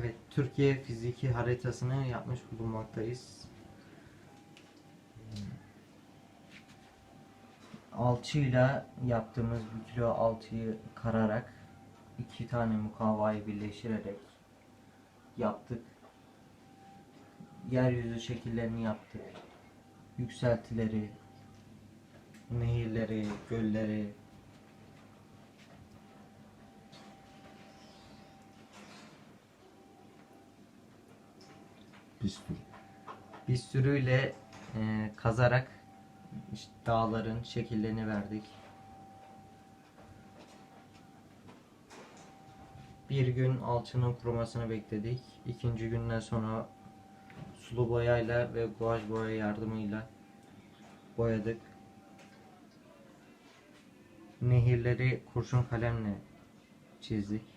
Evet, Türkiye fiziki haritasını yapmış bulunmaktayız. Alçıyla yaptığımız bir kilo alçıyı kararak iki tane mukavvayı birleştirerek yaptık. Yeryüzü şekillerini yaptık. Yükseltileri, nehirleri, gölleri, Bir sürü. bir sürüyle e, kazarak işte dağların şekillerini verdik. Bir gün alçının kurumasını bekledik. İkinci günden sonra sulu boyayla ve guaj boya yardımıyla boyadık. Nehirleri kurşun kalemle çizdik.